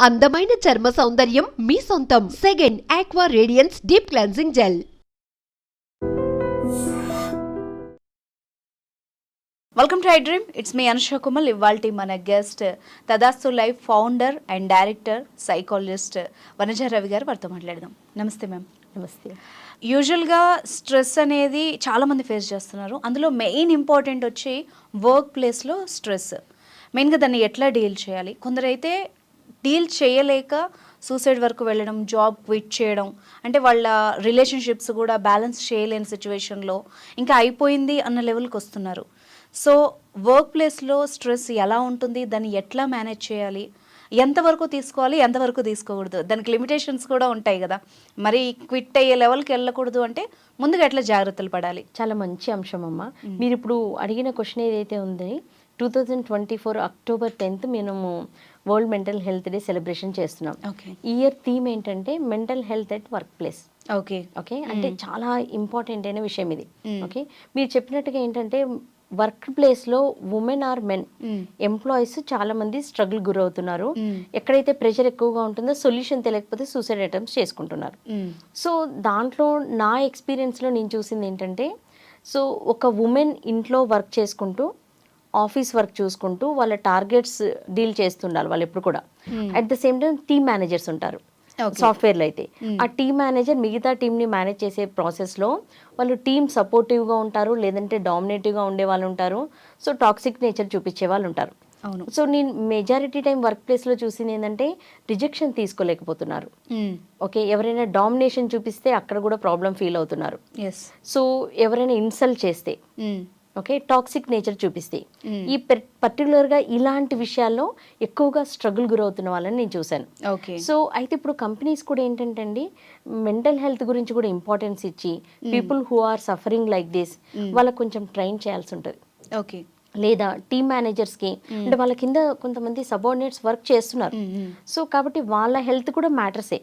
అందమైన చర్మ సౌందర్యం మీ సొంతం. Second aqua radiance deep cleansing gel welcome to I dream it's me Anusha Kumal ఇవాల్టి మన guest Tathastu life founder and director psychologist Vanaja Ravi garu వారితో మాట్లాడదాం. నమస్తే మ్యామ్ నమస్తే. యూజువల్గా స్ట్రెస్ అనేది చాలామంది ఫేస్ చేస్తున్నారు. అందులో మెయిన్ ఇంపార్టెంట్ వచ్చి వర్క్ ప్లేస్లో స్ట్రెస్ మెయిన్గా దాన్ని ఎట్లా డీల్ చేయాలి? కొందరైతే డీల్ చేయలేక సూసైడ్ వరకు వెళ్ళడం జాబ్ క్విట్ చేయడం అంటే వాళ్ళ రిలేషన్షిప్స్ కూడా బ్యాలెన్స్ చేయలేని సిచ్యువేషన్లో ఇంకా అయిపోయింది అన్న లెవెల్కి వస్తున్నారు. సో వర్క్ ప్లేస్లో స్ట్రెస్ ఎలా ఉంటుంది? దాన్ని ఎట్లా మేనేజ్ చేయాలి? ఎంతవరకు తీసుకోవాలి? ఎంతవరకు తీసుకోకూడదు? దానికి లిమిటేషన్స్ కూడా ఉంటాయి కదా. మరి క్విట్ అయ్యే లెవెల్కి వెళ్ళకూడదు అంటే ముందుగా ఎట్లా జాగ్రత్తలు పడాలి? చాలా మంచి అంశం అమ్మ. మీరు ఇప్పుడు అడిగిన క్వశ్చన్ ఏదైతే ఉంది two thousand twenty four October tenth మేము world mental health day celebration చేస్తున్నాం. ఓకే ఈ ఇయర్ థీమ్ ఏంటంటే mental health at work place okay okay అంటే చాలా ఇంపార్టెంట్ అయిన విషయం ఇది. ఓకే మీరు చెప్పినట్టుగా ఏంటంటే వర్క్ ప్లేస్లో ఉమెన్ ఆర్ మెన్. ఎంప్లాయీస్ చాలా మంది స్ట్రగుల్ గురవుతున్నారు. Mm. ఎక్కడైతే ప్రెషర్ ఎక్కువగా ఉంటుందో సొల్యూషన్ తెలియకపోతే సూసైడ్ అటెంప్ట్స్ చేసుకుంటున్నారు. సో దాంట్లో నా ఎక్స్పీరియన్స్లో నేను చూసింది ఏంటంటే సో ఒక ఉమెన్ ఇంట్లో వర్క్ చేసుకుంటూ ఆఫీస్ వర్క్ చూసుకుంటూ వాళ్ళ టార్గెట్స్ డీల్ చేస్తుండాలి వాళ్ళు ఎప్పుడు కూడా. At the same time team managers ఉంటారు. సాఫ్ట్వేర్లో అయితే. ఆ టీమ్ మేనేజర్ మిగతా టీంని మేనేజ్ చేసే ప్రాసెస్లో వాళ్ళు టీమ్ సపోర్టివ్గా ఉంటారు లేదంటే డామినేటివ్గా ఉండే వాళ్ళు ఉంటారు. సో టాక్సిక్ నేచర్ చూపించే వాళ్ళు ఉంటారు. అవును. సో నేను మెజారిటీ టైం వర్క్ ప్లేస్లో చూసింది ఏంటంటే రిజెక్షన్ తీసుకోలేకపోతున్నారు. ఓకే ఎవరైనా డామినేషన్ చూపిస్తే అక్కడ కూడా ప్రాబ్లం ఫీల్ అవుతున్నారు. సో ఎవరైనా ఇన్సల్ట్ చేస్తే ఓకే? టాక్సిక్ నేచర్ చూపిస్తే Mm. ఈ పర్టికులర్గా ఇలాంటి విషయాల్లో ఎక్కువగా స్ట్రగుల్ గురవుతున్న వాళ్ళని నేను చూశాను. ఓకే. సో అయితే ఇప్పుడు కంపెనీస్ కూడా ఏంటంటే అండి మెంటల్ హెల్త్ గురించి కూడా ఇంపార్టెన్స్ ఇచ్చి people who are suffering like this వాళ్ళకి కొంచెం ట్రైన్ చేయాల్సి ఉంటుంది. ఓకే. లేదా టీమ్ మేనేజర్స్కి అంటే వాళ్ళ కింద కొంతమంది సబార్డినేట్స్ వర్క్ చేస్తున్నారు. సో కాబట్టి వాళ్ళ హెల్త్ కూడా మ్యాటర్సే.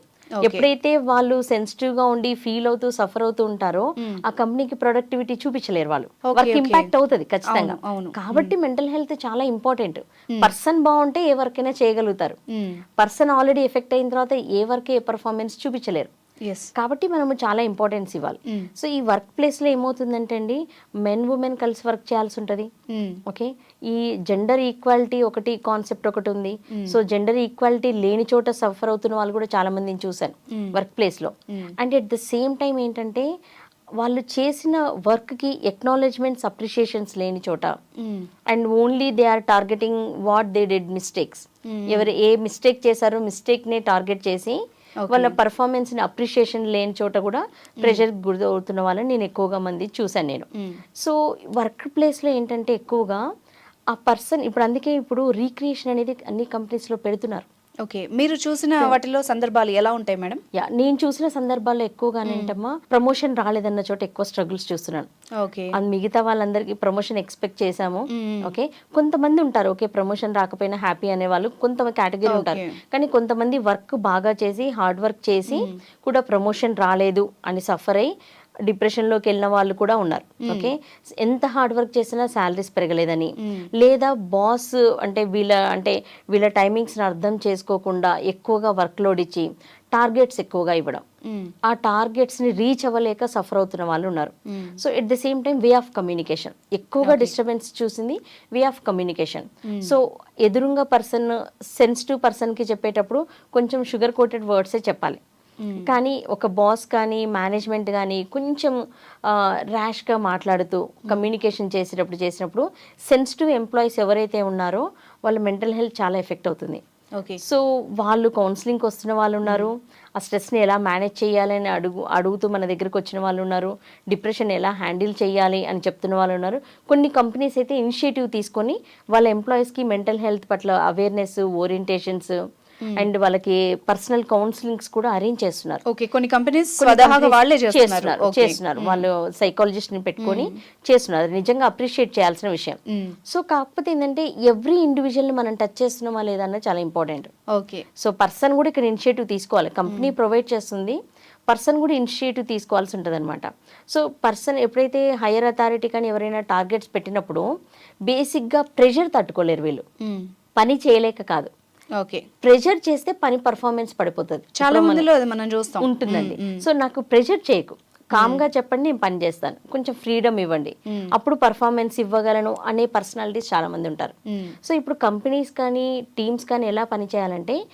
ఎప్పుడైతే వాళ్ళు సెన్సిటివ్గా ఉండి ఫీల్ అవుతూ సఫర్ అవుతూ ఉంటారో ఆ కంపెనీకి ప్రొడక్టివిటీ చూపించలేరు వాళ్ళు. Okay. ఇంపాక్ట్ అవుతుంది ఖచ్చితంగా. కాబట్టి మెంటల్ హెల్త్ చాలా ఇంపార్టెంట్ పర్సన్ బాగుంటే ఏ వర్క్ అయినా చేయగలుగుతారు. పర్సన్ ఆల్రెడీ ఎఫెక్ట్ అయిన తర్వాత ఏ వర్క్ ఏ పర్ఫార్మెన్స్ చూపించలేరు. కాబట్టి మనము చాలా ఇంపార్టెన్స్ ఇవ్వాలి. సో ఈ వర్క్ ప్లేస్లో ఏమవుతుందంటే అండి మెన్ ఉమెన్ కలిసి వర్క్ చేయాల్సి ఉంటుంది. ఓకే ఈ జెండర్ ఈక్వాలిటీ ఒకటి కాన్సెప్ట్ ఒకటి ఉంది. సో జెండర్ ఈక్వాలిటీ లేని చోట సఫర్ అవుతున్న వాళ్ళు కూడా చాలా మందిని చూశాను వర్క్ ప్లేస్లో and at the same time ఏంటంటే వాళ్ళు చేసిన వర్క్కి ఎక్నాలెడ్జ్మెంట్స్ అప్రిషియేషన్స్ లేని చోట. And only they are targeting what they did mistakes ఎవరు ఏ మిస్టేక్ చేశారో మిస్టేక్నే టార్గెట్ చేసి వాళ్ళ పర్ఫార్మెన్స్ని అప్రిషియేషన్ లేని చోట కూడా ప్రెషర్ గురి అవుతున్న వాళ్ళని నేను ఎక్కువగా మంది చూశాను నేను. సో వర్క్ ప్లేస్లో ఏంటంటే ఎక్కువగా ఆ పర్సన్ ఇప్పుడు అందుకే ఇప్పుడు రీక్రియేషన్ అనేది అన్ని కంపెనీస్లో పెడుతున్నారు. ఓకే మీరు చూసిన వాటిలో సందర్భాలు ఎలా ఉంటాయి మేడం? యా నేను చూసిన సందర్భాల్లో ఎక్కువగానే ఏంటమ్మా ప్రమోషన్ రాలేదన్న చోట ఎక్కువ స్ట్రగుల్స్ చూస్తున్నాను. ఓకే. అది మిగతా వాళ్ళందరికీ ప్రమోషన్ ఎక్స్పెక్ట్ చేశాము. ఓకే కొంతమంది ఉంటారు ఓకే ప్రమోషన్ రాకపోయినా హ్యాపీ అనే వాళ్ళు కొంత కేటగిరీ ఉంటారు. కానీ కొంతమంది వర్క్ బాగా చేసి హార్డ్ వర్క్ చేసి కూడా ప్రమోషన్ రాలేదు అని సఫర్ అయ్యి డిప్రెషన్లోకి వెళ్ళిన వాళ్ళు కూడా ఉన్నారు. ఓకే? ఎంత హార్డ్ వర్క్ చేసినా శాలరీస్ పెరగలేదని. లేదా బాస్ అంటే వీళ్ళ అంటే వీళ్ళ టైమింగ్స్ని అర్థం చేసుకోకుండా ఎక్కువగా వర్క్ లోడ్ ఇచ్చి టార్గెట్స్ ఎక్కువగా ఇవ్వడం. ఆ టార్గెట్స్ని రీచ్ అవ్వలేక సఫర్ అవుతున్న వాళ్ళు ఉన్నారు. So at the same time way of communication. ఎక్కువగా డిస్టర్బెన్స్ చూసింది వే ఆఫ్ కమ్యూనికేషన్. సో ఎదురుంగా పర్సన్ సెన్సిటివ్ పర్సన్కి చెప్పేటప్పుడు కొంచెం షుగర్ కోటెడ్ వర్డ్సే చెప్పాలి. కానీ ఒక బాస్ కానీ మేనేజ్మెంట్ కానీ కొంచెం ర్యాష్గా మాట్లాడుతూ కమ్యూనికేషన్ చేసేటప్పుడు చేసినప్పుడు సెన్సిటివ్ ఎంప్లాయీస్ ఎవరైతే ఉన్నారో వాళ్ళ మెంటల్ హెల్త్ చాలా ఎఫెక్ట్ అవుతుంది. ఓకే సో వాళ్ళు కౌన్సిలింగ్కి వస్తున్న వాళ్ళు ఉన్నారు. ఆ స్ట్రెస్ని ఎలా మేనేజ్ చేయాలని అడుగు అడుగుతూ మన దగ్గరికి వచ్చిన వాళ్ళు ఉన్నారు. డిప్రెషన్ ఎలా హ్యాండిల్ చేయాలి అని చెప్తున్న వాళ్ళు ఉన్నారు. కొన్ని కంపెనీస్ అయితే ఇనిషియేటివ్ తీసుకొని వాళ్ళ ఎంప్లాయీస్కి మెంటల్ హెల్త్ పట్ల అవేర్నెస్ ఓరియంటేషన్స్ అండ్ వాళ్ళకి పర్సనల్ కౌన్సిలింగ్స్ కూడా అరేంజ్ చేస్తున్నారు. ఓకే కొన్ని కంపెనీస్ స్వతహాగా వాళ్ళే చేస్తున్నారు. చేస్తున్నారు. చేస్తున్నారు. వాళ్ళు సైకాలజిస్ట్ని పెట్టుకొని చేస్తున్నారు. అది నిజంగా అప్రిషియేట్ చేయాల్సిన విషయం. సో కాకపోతే ఏంటంటే ఎవ్రీ ఇండివిజువల్ని మనం టచ్ చేస్తున్నామా లేదా అన్నది చాలా ఇంపార్టెంట్ ఓకే సో పర్సన్ కూడా ఇక్కడ ఇనిషియేటివ్ తీసుకోవాలి. కంపెనీ ప్రొవైడ్ చేస్తుంది. పర్సన్ కూడా ఇనిషియేటివ్ తీసుకోవాల్సి ఉంటుంది అనమాట సో పర్సన్ ఎప్పుడైతే హైయర్ అథారిటీ కానీ ఎవరైనా టార్గెట్స్ పెట్టినప్పుడు బేసిక్గా ప్రెషర్ తట్టుకోలేరు వీళ్ళు. పని చేయలేక కాదు. ఓకే. ప్రెషర్ చేస్తే పని పర్ఫార్మెన్స్ పడిపోతుంది. చాలా మందిలో అది మనం చూస్తాం. ఉంటుందండి. సో నాకు ప్రెషర్ చేయకు. కామ్గా చెప్పండి నేను పని చేస్తాను. కొంచెం ఫ్రీడమ్ ఇవ్వండి. అప్పుడు పర్ఫార్మెన్స్ ఇవ్వగలను అనే పర్సనాలిటీస్ చాలా మంది ఉంటారు. సో ఇప్పుడు కంపెనీస్ కానీ టీమ్స్ కానీ ఎలా పని చేయాలంటే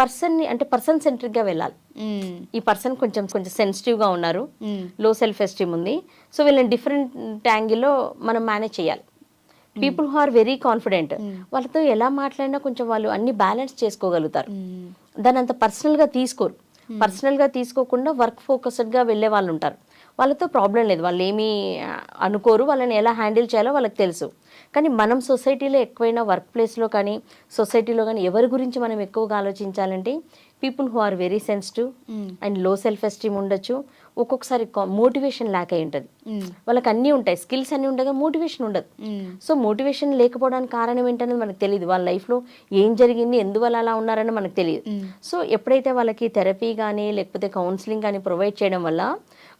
పర్సన్ని అంటే పర్సన్ సెంట్రిక్గా వెళ్ళాలి. మ్మ్. ఈ పర్సన్ కొంచెం కొంచెం సెన్సిటివ్గా ఉన్నారు. మ్మ్. లో సెల్ఫ్ ఎస్టీమ్ ఉంది. సో వీళ్ళని డిఫరెంట్ యాంగిల్లో మనం మేనేజ్ చేయాలి. People who are very confident వాళ్ళతో ఎలా మాట్లాడినా కొంచెం వాళ్ళు అన్ని బ్యాలెన్స్ చేసుకోగలుగుతారు. మ్మ్. దాని అంత పర్సనల్గా తీసుకోరు. పర్సనల్గా తీసుకోకుండా వర్క్ ఫోకస్డ్గా వెళ్ళే వాళ్ళు ఉంటారు. వాళ్ళతో ప్రాబ్లం లేదు. వాళ్ళు ఏమీ అనుకోరు. వాళ్ళని ఎలా హ్యాండిల్ చేయాలో వాళ్ళకి తెలుసు. కానీ మనం సొసైటీలో ఎక్కువైనా వర్క్ ప్లేస్లో కానీ సొసైటీలో కానీ ఎవరి గురించి మనం ఎక్కువగా ఆలోచించాలంటే people who are very sensitive and low self esteem ఉండొచ్చు. ఒక్కొక్కసారి మోటివేషన్ ల్యాక్ అయి ఉంటుంది. వాళ్ళకి అన్నీ ఉంటాయి. స్కిల్స్ అన్నీ ఉండగా మోటివేషన్ ఉండదు. సో మోటివేషన్ లేకపోవడానికి కారణం ఏంటనేది మనకు తెలియదు. వాళ్ళ లైఫ్లో ఏం జరిగింది ఎందువల్ల అలా ఉన్నారని మనకు తెలియదు. సో ఎప్పుడైతే వాళ్ళకి థెరపీ కానీ లేకపోతే కౌన్సిలింగ్ కానీ ప్రొవైడ్ చేయడం వల్ల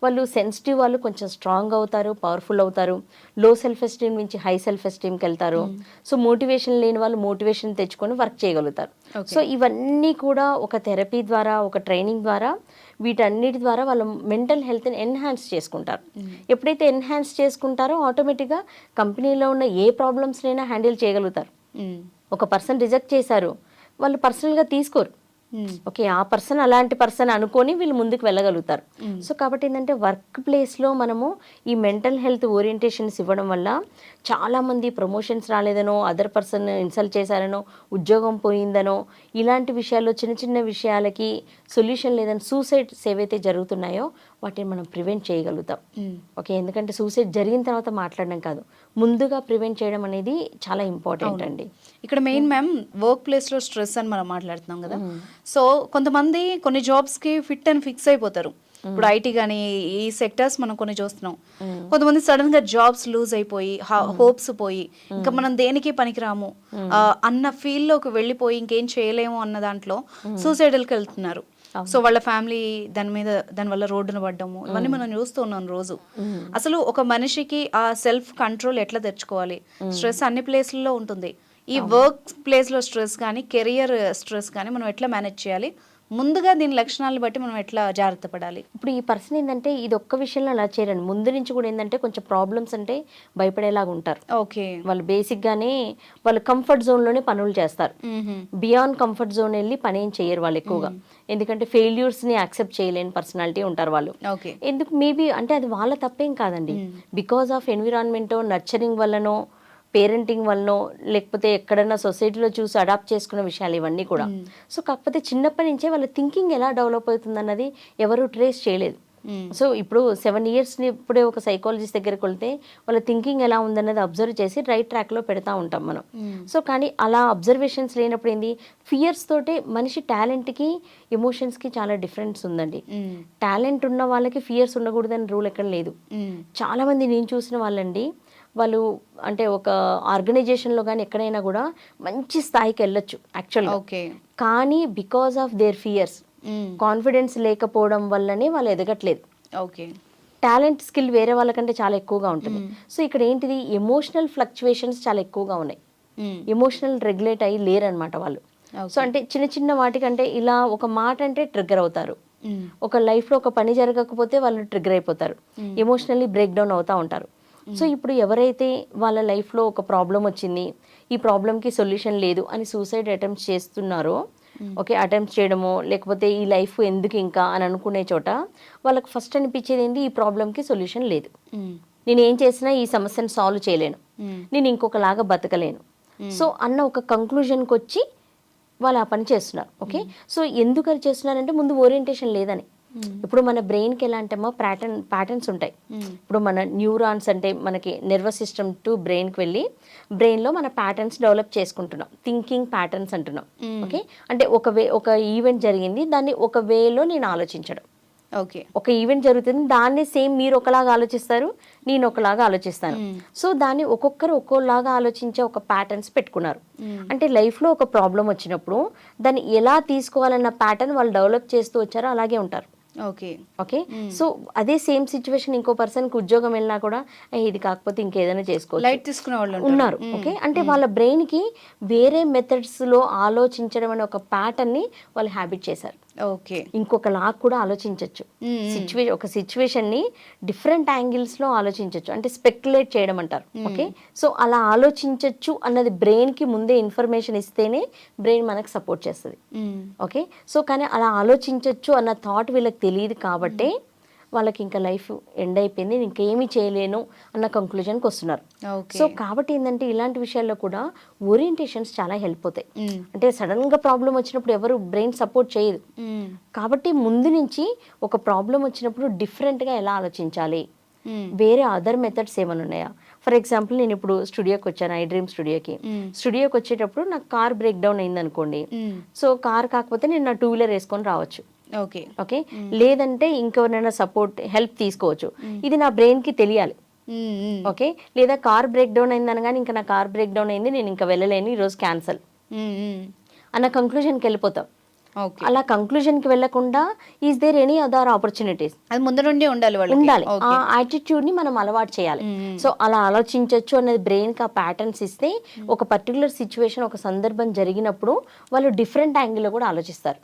వాళ్ళు సెన్సిటివ్ వాళ్ళు కొంచెం స్ట్రాంగ్ అవుతారు పవర్ఫుల్ అవుతారు. లో సెల్ఫ్ ఎస్టీమ్ నుంచి హై సెల్ఫ్ ఎస్టీమ్కి వెళ్తారు. సో మోటివేషన్ లేని వాళ్ళు మోటివేషన్ తెచ్చుకొని వర్క్ చేయగలుగుతారు. సో ఇవన్నీ కూడా ఒక థెరపీ ద్వారా ఒక ట్రైనింగ్ ద్వారా వీటన్నిటి ద్వారా వాళ్ళ మెంటల్ హెల్త్ని ఎన్హాన్స్ చేసుకుంటారు. ఎప్పుడైతే ఎన్హాన్స్ చేసుకుంటారో ఆటోమేటిక్గా కంపెనీలో ఉన్న ఏ ప్రాబ్లమ్స్నైనా హ్యాండిల్ చేయగలుగుతారు. మ్మ్. ఒక పర్సన్ రిజెక్ట్ చేశారు వాళ్ళు పర్సనల్గా తీసుకోరు. ఓకే ఆ పర్సన్ అలాంటి పర్సన్ అనుకొని వీళ్ళు ముందుకు వెళ్ళగలుగుతారు. సో కాబట్టి ఏంటంటే వర్క్ ప్లేస్లో మనము ఈ మెంటల్ హెల్త్ ఓరియంటేషన్స్ ఇవ్వడం వల్ల చాలామంది ప్రమోషన్స్ రాలేదనో అదర్ పర్సన్ ఇన్సల్ట్ చేశారనో ఉద్యోగం పోయిందనో ఇలాంటి విషయాల్లో చిన్న చిన్న విషయాలకి సొల్యూషన్ లేదని సూసైడ్స్ ఏవైతే జరుగుతున్నాయో వాటిని మనం ప్రివెంట్ చేయగలుగుతాం. మ్మ్. ఓకే ఎందుకంటే సూసైడ్ జరిగిన తర్వాత మాట్లాడడం కాదు. ముందుగా ప్రివెంట్ చేయడం అనేది చాలా ఇంపార్టెంట్ అండి. ఇక్కడ మెయిన్ మ్యామ్ వర్క్ ప్లేస్లో స్ట్రెస్ అని మనం మాట్లాడుతున్నాం కదా. సో కొంతమంది కొన్ని జాబ్స్కి ఫిట్ అని ఫిక్స్ అయిపోతారు. ఇప్పుడు ఐటీ కానీ ఈ సెక్టర్స్ మనం కొన్ని చూస్తున్నాం. కొంతమంది సడన్గా జాబ్స్ లూజ్ అయిపోయి హోప్స్ పోయి ఇంకా మనం దేనికి పనికిరాము? అన్న ఫీల్లోకి వెళ్ళిపోయి ఇంకేం చేయలేము అన్న దాంట్లో సూసైడల్కి వెళ్తున్నారు. సో వాళ్ళ ఫ్యామిలీ దాని మీద దాని వల్ల రోడ్డున పడ్డము ఇవన్నీ మనం చూస్తున్నాం రోజు. అసలు ఒక మనిషికి ఆ సెల్ఫ్ కంట్రోల్ ఎట్లా తెచ్చుకోవాలి? స్ట్రెస్ అన్ని ప్లేస్లలో ఉంటుంది. ఈ వర్క్ ప్లేస్లో స్ట్రెస్ కానీ కెరియర్ స్ట్రెస్ కానీ మనం ఎట్లా మేనేజ్ చేయాలి? ముందుగా దీని లక్షణాలను బట్టి మనం ఎట్లా జాగ్రత్త పడాలి? ఇప్పుడు ఈ పర్సన్ ఏంటంటే ఇది ఒక్క విషయంలో అలా చేయరండి. ముందు నుంచి కూడా ఏంటంటే కొంచెం ప్రాబ్లమ్స్ అంటే భయపడేలాగా ఉంటారు. ఓకే. వాళ్ళు బేసిక్గానే వాళ్ళు కంఫర్ట్ జోన్లోనే పనులు చేస్తారు. బియాండ్ కంఫర్ట్ జోన్ వెళ్ళి పని ఏం చేయరు వాళ్ళు ఎక్కువగా. ఎందుకంటే ఫెయిల్యూర్స్ని యాక్సెప్ట్ చేయలేని పర్సనాలిటీ ఉంటారు వాళ్ళు. ఓకే. ఎందుకు? మేబీ అంటే అది వాళ్ళ తప్పేం కాదండి. బికాస్ ఆఫ్ ఎన్విరాన్మెంటో నర్చరింగ్ వల్లనో పేరెంటింగ్ వల్లనో లేకపోతే ఎక్కడైనా సొసైటీలో చూసి అడాప్ట్ చేసుకున్న విషయాలు ఇవన్నీ కూడా. సో కాకపోతే చిన్నప్పటి నుంచే వాళ్ళ థింకింగ్ ఎలా డెవలప్ అవుతుంది అన్నది ఎవరు ట్రేస్ చేయలేదు. సో ఇప్పుడు సెవెన్ ఇయర్స్ ఇప్పుడే ఒక సైకాలజిస్ట్ దగ్గరికి వెళ్తే వాళ్ళ థింకింగ్ ఎలా ఉందన్నది అబ్జర్వ్ చేసి రైట్ ట్రాక్లో పెడతా ఉంటాం మనం. సో కానీ అలా అబ్జర్వేషన్స్ లేనప్పుడు ఏంది? ఫియర్స్ తోటే మనిషి టాలెంట్కి ఎమోషన్స్కి చాలా డిఫరెన్స్ ఉందండి. టాలెంట్ ఉన్న వాళ్ళకి ఫియర్స్ ఉండకూడదని రూల్ ఎక్కడ లేదు. చాలా మంది నేను చూసిన వాళ్ళండి వాళ్ళు అంటే ఒక ఆర్గనైజేషన్లో కానీ ఎక్కడైనా కూడా మంచి స్థాయికి వెళ్ళొచ్చు యాక్చువల్గా ఓకే. కానీ because of their fears confidence లేకపోవడం వల్లనే వాళ్ళు ఎదగట్లేదు. ఓకే. టాలెంట్ స్కిల్ వేరే వాళ్ళకంటే చాలా ఎక్కువగా ఉంటుంది. సో ఇక్కడ ఏంటిది? ఎమోషనల్ ఫ్లక్చువేషన్స్ చాలా ఎక్కువగా ఉన్నాయి. ఎమోషనల్ రెగ్యులేట్ అయ్యి లేరనమాట వాళ్ళు. సో అంటే చిన్న చిన్న వాటికంటే ఇలా ఒక మాట అంటే ట్రిగ్గర్ అవుతారు. ఒక లైఫ్లో ఒక పని జరగకపోతే వాళ్ళు ట్రిగ్గర్ అయిపోతారు. ఎమోషనల్లీ బ్రేక్ డౌన్ అవుతూ ఉంటారు. సో ఇప్పుడు ఎవరైతే వాళ్ళ లైఫ్లో ఒక ప్రాబ్లం వచ్చింది ఈ ప్రాబ్లంకి సొల్యూషన్ లేదు అని సూసైడ్ అటెంప్ట్స్ చేస్తున్నారో ఓకే అటెంప్ట్ చేయడమో లేకపోతే ఈ లైఫ్ ఎందుకు ఇంకా అని అనుకునే చోట వాళ్ళకి ఫస్ట్ అనిపించేది ఏంటి ఈ ప్రాబ్లంకి సొల్యూషన్ లేదు. నేను ఏం చేసినా ఈ సమస్యను సాల్వ్ చేయలేను. నేను ఇంకొకలాగా బతకలేను. సో అన్న ఒక కంక్లూజన్కి వచ్చి వాళ్ళు ఆ పని చేస్తున్నారు ఓకే? సో ఎందుకు అది చేస్తున్నారంటే ముందు ఓరియంటేషన్ లేదని. ఇప్పుడు మన బ్రెయిన్కి ఎలా అంటే ప్యాటర్న్ ప్యాటర్న్స్ ఉంటాయి. ఇప్పుడు మన న్యూరాన్స్ అంటే మనకి నర్వస్ సిస్టమ్ టు బ్రెయిన్కి వెళ్ళి బ్రెయిన్లో మన ప్యాటర్న్స్ డెవలప్ చేసుకుంటున్నాం. థింకింగ్ ప్యాటర్న్స్ అంటున్నాం. ఓకే? అంటే ఒక వే ఒక ఈవెంట్ జరిగింది దాన్ని ఒక వేలో నేను ఆలోచించడం. ఓకే. ఒక ఈవెంట్ జరుగుతుంది దాన్ని సేమ్ మీరు ఒకలాగా ఆలోచిస్తారు నేను ఒకలాగా ఆలోచిస్తాను. సో దాన్ని ఒక్కొక్కరు ఒక్కోలాగా ఆలోచించే ఒక ప్యాటర్న్స్ పెట్టుకున్నారు. అంటే లైఫ్లో ఒక ప్రాబ్లం వచ్చినప్పుడు దాన్ని ఎలా తీసుకోవాలన్న ప్యాటర్న్ వాళ్ళు డెవలప్ చేస్తూ వచ్చారో అలాగే ఉంటారు. ఓకే. ఓకే? సో అదే సేమ్ సిచ్యువేషన్ ఇంకో పర్సన్కి ఉద్యోగం వెళ్ళినా కూడా "ఏ, ఇది కాకపోతే ఇంకేదైనా చేసుకోవచ్చు. లైట్ తీసుకునే వాళ్ళు. ఉన్నారు ఓకే? అంటే వాళ్ళ బ్రెయిన్కి వేరే మెథడ్స్లో ఆలోచించడం అనే ఒక ప్యాటర్న్ని వాళ్ళు హ్యాబిట్ చేశారు. ఓకే. ఇంకొక లాగా కూడా ఆలోచించవచ్చు సిచ్యువే ఒక సిచ్యువేషన్ని డిఫరెంట్ యాంగిల్స్లో ఆలోచించవచ్చు అంటే స్పెక్యులేట్ చేయడం అంటారు ఓకే? సో అలా ఆలోచించవచ్చు అన్నది బ్రెయిన్కి ముందే ఇన్ఫర్మేషన్ ఇస్తేనే బ్రెయిన్ మనకు సపోర్ట్ చేస్తుంది. ఓకే? సో కానీ అలా ఆలోచించవచ్చు అన్న థాట్ వీళ్ళకి తెలియదు కాబట్టే వాళ్ళకి ఇంకా లైఫ్ ఎండ్ అయిపోయింది ఇంకేమీ చేయలేను అన్న కంక్లూజన్కి వస్తున్నారు సో కాబట్టి ఏంటంటే ఇలాంటి విషయాల్లో కూడా ఓరియంటేషన్స్ చాలా హెల్ప్ అవుతాయి. అంటే సడన్గా ప్రాబ్లం వచ్చినప్పుడు ఎవరు బ్రెయిన్ సపోర్ట్ చేయదు. కాబట్టి ముందు నుంచి ఒక ప్రాబ్లం వచ్చినప్పుడు different గా ఎలా ఆలోచించాలి. వేరే అదర్ మెథడ్స్ ఏమైనా ఉన్నాయా ఫర్ ఎగ్జాంపుల్ నేను ఇప్పుడు స్టూడియోకి వచ్చాను ఐ డ్రీమ్ స్టూడియోకి. స్టూడియోకి వచ్చేటప్పుడు నాకు కార్ బ్రేక్ డౌన్ అయింది అనుకోండి. సో కార్ కాకపోతే నేను నా టూ వీలర్ వేసుకొని రావచ్చు ఓకే. ఓకే? లేదంటే ఇంకెవరైనా సపోర్ట్ హెల్ప్ తీసుకోవచ్చు. ఇది నా బ్రెయిన్కి తెలియాలి. ఓకే? లేదా కార్ బ్రేక్ డౌన్ అయింది అనగానే ఇంకా నా కార్ బ్రేక్ డౌన్ అయింది నేను ఇంకా వెళ్ళలేను ఈరోజు క్యాన్సల్. అన్న కంక్లూజన్కి వెళ్ళిపోతాం. అలా కంక్లూజన్కి వెళ్ళకుండా is there any other opportunities అది ముందు నుండి ఉండాలి ఉండాలి. ఆ యాటిట్యూడ్ని మనం అలవాటు చేయాలి. సో అలా ఆలోచించవచ్చు అనేది బ్రెయిన్కి ఆ ప్యాటర్న్స్ ఇస్తే ఒక పర్టికులర్ సిచ్యువేషన్ ఒక సందర్భం జరిగినప్పుడు వాళ్ళు డిఫరెంట్ యాంగిల్లో కూడా ఆలోచిస్తారు.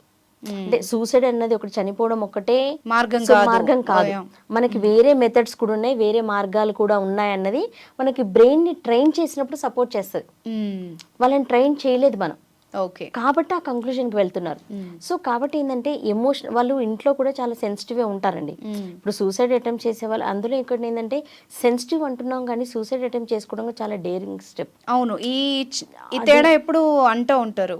అంటే సూసైడ్ అన్నది ఒకటి చనిపోవడం ఒకటే మార్గం. మార్గం కాదు. మనకి వేరే మెథడ్స్ కూడా ఉన్నాయి వేరే మార్గాలు కూడా ఉన్నాయి అన్నది మనకి బ్రెయిన్ని ట్రైన్ చేసినప్పుడు సపోర్ట్ చేస్తుంది. వాళ్ళని ట్రైన్ చేయలేదు మనం ఓకే. కాబట్టి ఆ కంక్లూజన్కి వెళ్తున్నారు. సో కాబట్టి ఏంటంటే ఎమోషన్ వాళ్ళు ఇంట్లో కూడా చాలా సెన్సిటివ్గా ఉంటారండి. ఇప్పుడు సూసైడ్ అటెంప్ట్ చేసే వాళ్ళు అందులో ఇక్కడ ఏంటంటే సెన్సిటివ్ అంటున్నాం కానీ సూసైడ్ అటెంప్ట్ చేసుకోవడం చాలా డేరింగ్ స్టెప్ అవును ఈ తేడా ఎప్పుడు అంటూ ఉంటారు.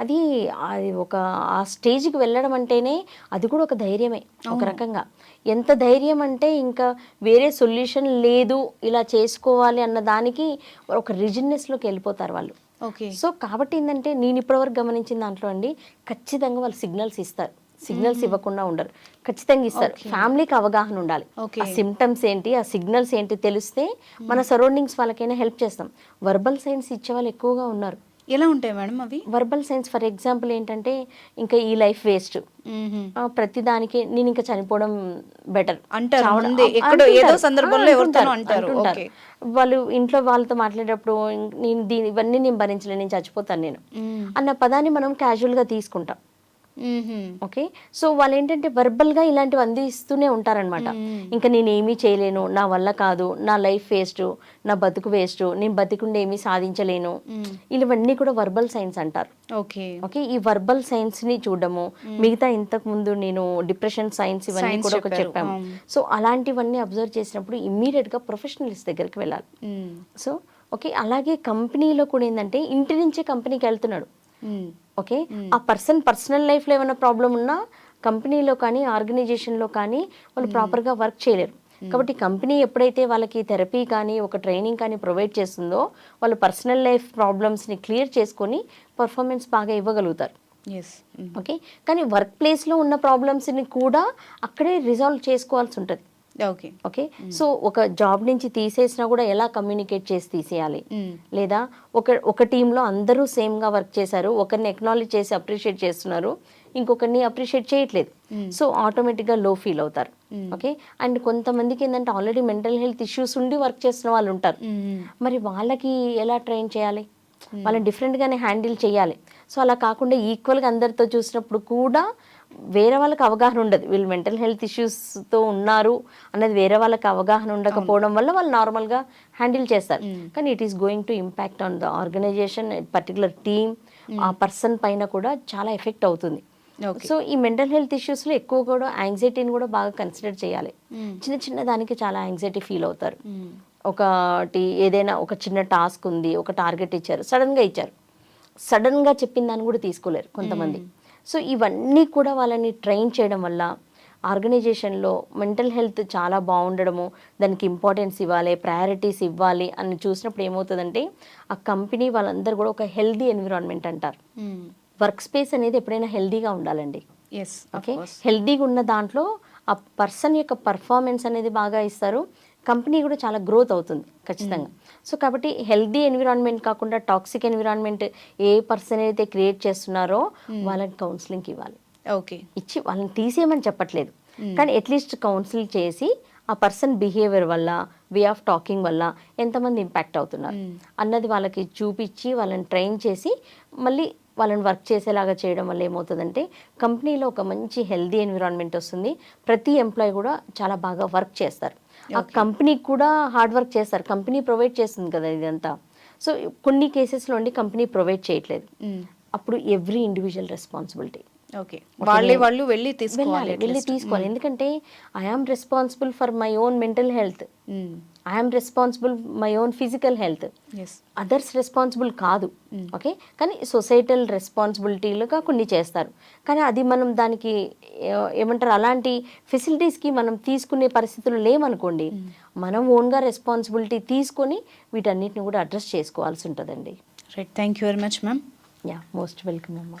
అది అది ఒక ఆ స్టేజ్కి వెళ్ళడం అంటేనే అది కూడా ఒక ధైర్యమే ఒక రకంగా. ఎంత ధైర్యం అంటే ఇంకా వేరే సొల్యూషన్ లేదు ఇలా చేసుకోవాలి అన్న దానికి ఒక రిజిన్నెస్లోకి వెళ్ళిపోతారు వాళ్ళు. సో కాబట్టి ఏంటంటే నేను ఇప్పటివరకు గమనించిన దాంట్లో అండి ఖచ్చితంగా వాళ్ళు సిగ్నల్స్ ఇస్తారు. సిగ్నల్స్ ఇవ్వకుండా ఉండరు. ఖచ్చితంగా ఇస్తారు. ఫ్యామిలీకి అవగాహన ఉండాలి. ఆ సిమ్టమ్స్ ఏంటి ఆ సిగ్నల్స్ ఏంటి తెలిస్తే మన సరౌండింగ్స్ వాళ్ళకైనా హెల్ప్ చేస్తాం. వర్బల్ సైన్స్ ఇచ్చే వాళ్ళు ఎక్కువగా ఉన్నారు. ఎలా ఉంటాయి మేడం అవి వర్బల్ సైన్స్ ఫర్ ఎగ్జాంపుల్ ఏంటంటే ఇంకా ఈ లైఫ్ వేస్ట్. ప్రతి దానికి నేను ఇంకా చనిపోవడం బెటర్ అంటారు ముందే, ఎక్కడో ఏదో సందర్భంలో ఎవరితోనో అంటారు. వాళ్ళు ఇంట్లో వాళ్ళతో మాట్లాడేటప్పుడు "ఇం- నేను దీని ఇవన్నీ నేను భరించలేను నేను చచ్చిపోతాను నేను. అన్న పదాన్ని మనం casual గా తీసుకుంటాం. ఓకే సో వాళ్ళు ఏంటంటే verbal గా ఇలాంటివి అందిస్తూనే ఉంటారనమాట ఇంకా నేను ఏమీ చేయలేను నా వల్ల కాదు నా లైఫ్ వేస్ట్ నా బతుకు వేస్ట్ నేను బతికుండే ఏమీ సాధించలేను. ఇవన్నీ కూడా వర్బల్ సైన్స్ అంటారు. ఓకే ఓకే ఈ వర్బల్ సైన్స్ని చూడడము మిగతా ఇంతకు ముందు నేను డిప్రెషన్ సైన్స్ ఇవన్నీ కూడా ఒక చెప్పాము. సో అలాంటివన్నీ అబ్జర్వ్ చేసినప్పుడు ఇమ్మీడియట్గా ప్రొఫెషనల్స్ దగ్గరికి వెళ్ళాలి. సో ఓకే అలాగే కంపెనీలో కూడా ఏంటంటే ఇంటి నుంచే కంపెనీకి వెళ్తున్నాడు. ఓకే? ఆ పర్సన్ పర్సనల్ లైఫ్లో ఏమైనా ప్రాబ్లం ఉన్నా కంపెనీలో కానీ ఆర్గనైజేషన్లో కానీ వాళ్ళు ప్రాపర్గా వర్క్ చేయలేరు. కాబట్టి కంపెనీ ఎప్పుడైతే వాళ్ళకి థెరపీ కానీ ఒక ట్రైనింగ్ కానీ ప్రొవైడ్ చేస్తుందో వాళ్ళు పర్సనల్ లైఫ్ ప్రాబ్లమ్స్ని క్లియర్ చేసుకొని పర్ఫార్మెన్స్ బాగా ఇవ్వగలుగుతారు. ఎస్. ఓకే? కానీ వర్క్ ప్లేస్లో ఉన్న ప్రాబ్లమ్స్ని కూడా అక్కడే రిజాల్వ్ చేసుకోవాల్సి ఉంటుంది. ఓకే? ఓకే సో ఒక జాబ్ నుంచి తీసేసినా కూడా ఎలా కమ్యూనికేట్ చేసి తీసేయాలి? మ్మ్. లేదా ఒక ఒక టీంలో అందరూ సేమ్గా వర్క్ చేశారు ఒకరిని ఎక్నాలజ్ చేసి అప్రిషియేట్ చేస్తున్నారు ఇంకొకరిని అప్రిషియేట్ చేయట్లేదు. సో ఆటోమేటిక్గా లో ఫీల్ అవుతారు. ఓకే? అండ్ కొంతమందికి ఏంటంటే ఆల్రెడీ మెంటల్ హెల్త్ ఇష్యూస్ ఉండి వర్క్ చేస్తున్న వాళ్ళు ఉంటారు. మరి వాళ్ళకి ఎలా ట్రైన్ చేయాలి? వాళ్ళని డిఫరెంట్గానే హ్యాండిల్ చేయాలి. సో అలా కాకుండా ఈక్వల్గా అందరితో చూసినప్పుడు కూడా వేరే వాళ్ళకి అవగాహన ఉండదు. వీళ్ళు మెంటల్ హెల్త్ ఇష్యూస్తో ఉన్నారు అన్నది వేరే వాళ్ళకి అవగాహన ఉండకపోవడం వల్ల వాళ్ళు నార్మల్గా హ్యాండిల్ చేస్తారు. కానీ it is going to impact on the organisation particular team ఆ పర్సన్ పైన కూడా చాలా ఎఫెక్ట్ అవుతుంది. సో ఈ మెంటల్ హెల్త్ ఇష్యూస్లో ఎక్కువ కూడా యాంగ్జైటీని కూడా బాగా కన్సిడర్ చేయాలి. చిన్న చిన్న దానికి చాలా యాంగ్జైటీ ఫీల్ అవుతారు. ఒకటి ఏదైనా ఒక చిన్న టాస్క్ ఉంది ఒక టార్గెట్ ఇచ్చారు సడన్గా ఇచ్చారు. సడన్గా చెప్పిన దాన్ని కూడా తీసుకోలేరు కొంతమంది. సో ఇవన్నీ కూడా వాళ్ళని ట్రైన్ చేయడం వల్ల ఆర్గనైజేషన్లో మెంటల్ హెల్త్ చాలా బాగుండడము దానికి ఇంపార్టెన్స్ ఇవ్వాలి ప్రయారిటీస్ ఇవ్వాలి అని చూసినప్పుడు ఏమవుతుందంటే ఆ కంపెనీ వాళ్ళందరూ కూడా ఒక హెల్దీ ఎన్విరాన్మెంట్ అంటారు. వర్క్ స్పేస్ అనేది ఎప్పుడైనా హెల్దీగా ఉండాలండి. Yes okay? హెల్దీగా ఉన్న దాంట్లో ఆ పర్సన్ యొక్క పర్ఫార్మెన్స్ అనేది బాగా ఇస్తారు. కంపెనీ కూడా చాలా గ్రోత్ అవుతుంది ఖచ్చితంగా. సో కాబట్టి హెల్దీ ఎన్విరాన్మెంట్ కాకుండా టాక్సిక్ ఎన్విరాన్మెంట్ ఏ పర్సన్ అయితే క్రియేట్ చేస్తున్నారో వాళ్ళకి కౌన్సిలింగ్ ఇవ్వాలి. ఓకే. ఇచ్చి వాళ్ళని తీసేయమని చెప్పట్లేదు. కానీ అట్లీస్ట్ కౌన్సిల్ చేసి ఆ పర్సన్ బిహేవియర్ వల్ల వే ఆఫ్ టాకింగ్ వల్ల ఎంతమంది ఇంపాక్ట్ అవుతున్నారు. అన్నది వాళ్ళకి చూపించి వాళ్ళని ట్రైన్ చేసి మళ్ళీ వాళ్ళని వర్క్ చేసేలాగా చేయడం వల్ల ఏమవుతుందంటే కంపెనీలో ఒక మంచి హెల్దీ ఎన్విరాన్మెంట్ వస్తుంది. ప్రతి ఎంప్లాయ్ కూడా చాలా బాగా వర్క్ చేస్తారు. ఆ కంపెనీకి కూడా హార్డ్ వర్క్ చేస్తారు. కంపెనీ ప్రొవైడ్ చేస్తుంది కదా ఇదంతా. సో కొన్ని కేసెస్లో ఉండి కంపెనీ ప్రొవైడ్ చేయట్లేదు. అప్పుడు ఎవ్రీ ఇండివిజువల్ రెస్పాన్సిబిలిటీ. ఓకే. వాళ్ళే వాళ్ళు వెళ్ళి తీసుకోవాలి వెళ్ళి తీసుకోవాలి. ఎందుకంటే I am responsible for my own mental health. I am responsible my own physical health others responsible కాదు. ఓకే కానీ సొసైటల్ రెస్పాన్సిబిలిటీలుగా కొన్ని చేస్తారు. కానీ అది మనం దానికి ఏమంటారు అలాంటి ఫెసిలిటీస్కి మనం తీసుకునే పరిస్థితులు లేవనుకోండి మనం ఓన్గా రెస్పాన్సిబిలిటీ తీసుకొని వీటన్నిటిని కూడా అడ్రస్ చేసుకోవాల్సి ఉంటుందండి. Right thank you very much ma'am yeah most welcome అమ్మా.